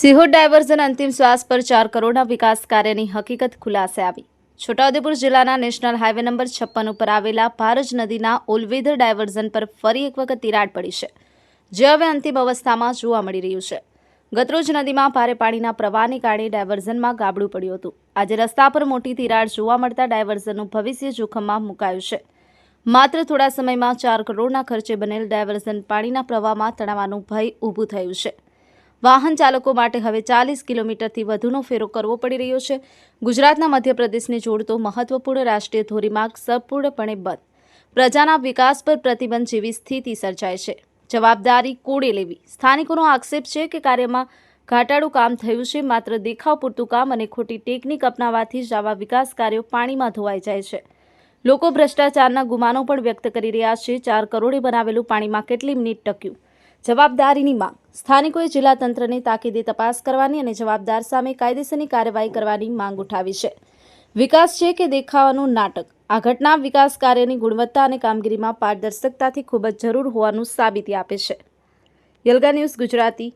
Sihor diversion અંતિમ શ્વાસ પર ચાર કરોડના વિકાસ કાર્યની હકીકત ખુલાસે આવી. છોટાઉદેપુર જિલ્લાના નેશનલ હાઈવે નંબર છપ્પન ઉપર આવેલા ભારજ નદીના ઓલવેધર ડાયવર્ઝન પર ફરી એક વખત તિરાડ પડી છે, જે હવે અંતિમ અવસ્થામાં જોવા મળી રહ્યું છે. ગતરોજ નદીમાં ભારે પાણીના પ્રવાહને કારણે ડાયવર્ઝનમાં ગાબડું પડ્યું હતું. આજે રસ્તા પર મોટી તિરાડ જોવા મળતા ડાયવર્ઝનનું ભવિષ્ય જોખમમાં મુકાયું છે. માત્ર થોડા સમયમાં ચાર કરોડના ખર્ચે બનેલ ડાયવર્ઝન પાણીના પ્રવાહમાં તણાવવાનું ભય ઊભું થયું છે. વાહન ચાલકો માટે હવે ચાલીસ કિલોમીટરથી વધુનો ફેરો કરવો પડી રહ્યો છે. ગુજરાતના મધ્યપ્રદેશને જોડતો મહત્વપૂર્ણ રાષ્ટ્રીય ધોરીમાર્ગ સંપૂર્ણપણે બંધ. પ્રજાના વિકાસ પર પ્રતિબંધ જેવી સ્થિતિ સર્જાય છે. જવાબદારી કોડે લેવી. સ્થાનિકોનો આક્ષેપ છે કે કાર્યમાં ઘાટાળું કામ થયું છે, માત્ર દેખાવ પૂરતું કામ અને ખોટી ટેકનિક અપનાવવાથી જ આવા વિકાસ કાર્યો પાણીમાં ધોવાઈ જાય છે. લોકો ભ્રષ્ટાચારના ગુમાનો પણ વ્યક્ત કરી રહ્યા છે. ચાર કરોડે બનાવેલું પાણીમાં કેટલી મિનિટ ટક્યું? જવાબદારીની માંગ. સ્થાનિકોએ જિલ્લા તંત્રને તાકીદે તપાસ કરવાની અને જવાબદાર સામે કાયદેસરની કાર્યવાહી કરવાની માંગ ઉઠાવી છે. વિકાસ છે કે દેખાવાનું નાટક? આ ઘટના વિકાસ કાર્યની ગુણવત્તા અને કામગીરીમાં પારદર્શકતાથી ખૂબ જ જરૂર હોવાનું સાબિતી આપે છે. યલગા ન્યૂઝ ગુજરાતી